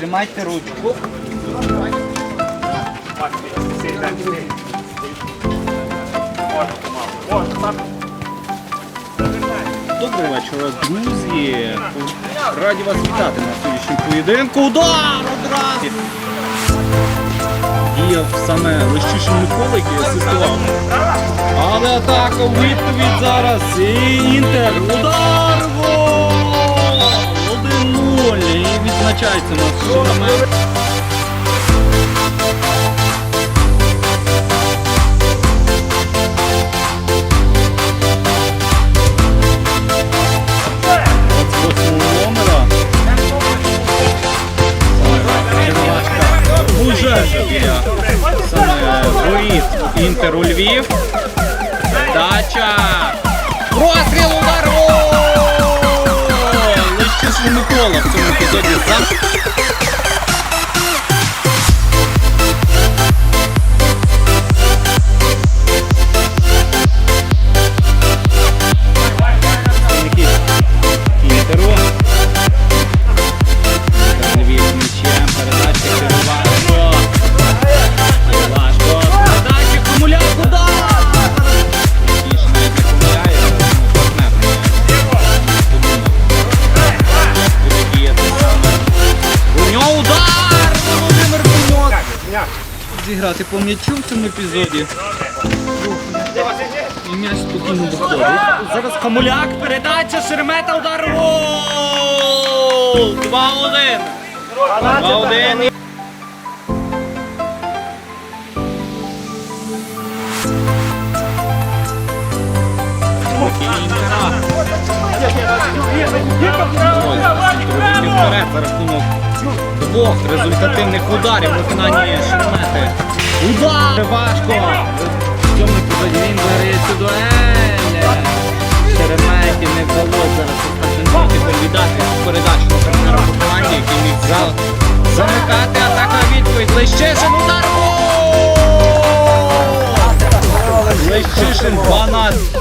Тримайте ручку. Доброго вечора, друзі. Раді вас вітати на сьогоднішньому поєдинку. Удар одразу! Діяв саме Лещишин Микола, який асистував. Але атака у відповідь зараз. І Інтер. Удар! Гол! 1-0. І відзначається на момент. номера. Уже саме Інтер у Львів. Микола в цьому епізоді за. Зіграти по м'ячу в цьому епізоді. І м'яч спокійно доходить. Зараз Камуляк, передача, Шеремета, удар. Гол! 2-1. 2-1. Вперед за рахунок двох результативних ударів виконанні Шеремети. Удар! Важко! В цьому епізоді він виграє дуель. Шереметі не вдалося зараз передати передачу на партнера по команді, який міг за- замикати атака відповідь. Лещишин удар! Лещишин 12.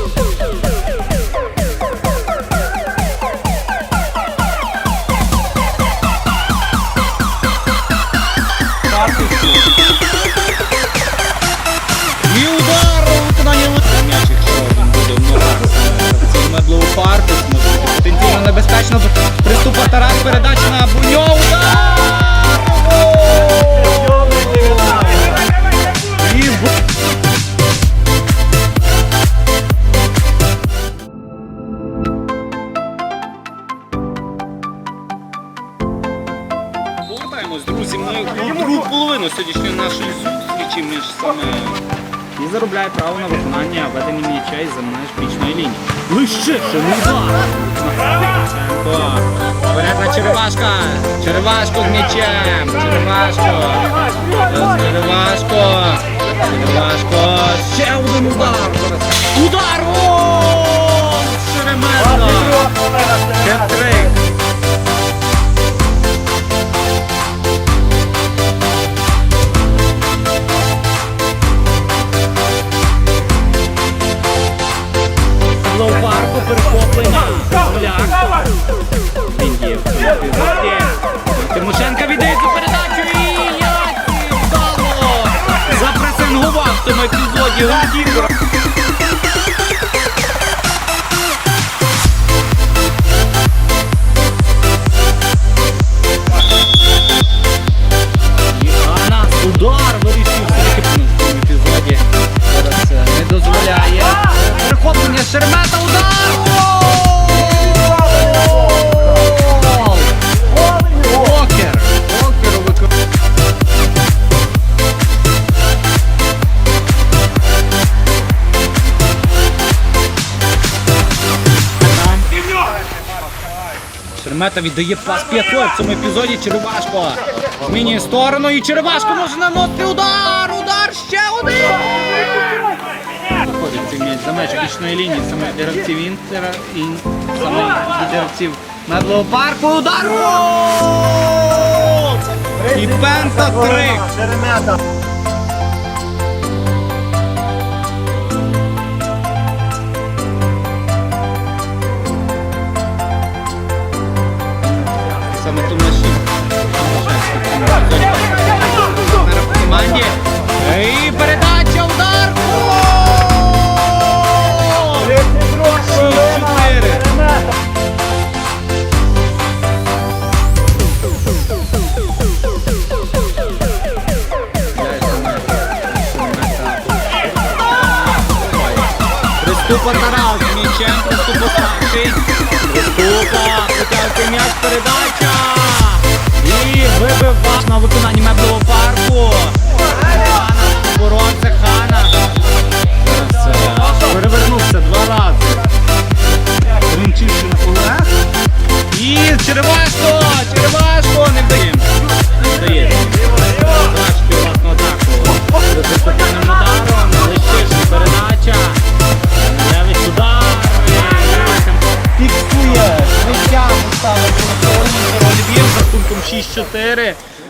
Тарас, передача на Буньо! Повертаємось, друзі. Ми у другу половину сьогоднішньої нашої зустрічі між саме і заробляє право на виконання ведення м'яча із за меж бічної лінії. Лищишин удар! Вперед на червашка! Червашку з м'ячем. Черевашко. Черевашко. Черевашко. Ще епізоді Олексій. Удар вирішив все-таки в не дозволяє. Перехоплення Шермета, удар! Мета віддає пас п'ятою в цьому епізоді. Черевашко змінює сторону і Черевашко може наносити удар! Удар ще один! Виходить цей м'яч за межі бічної лінії саме гравців Інтера і саме гравців Медлого парку. Удар! І Пента Черемета! батараг, мечем приступу к 4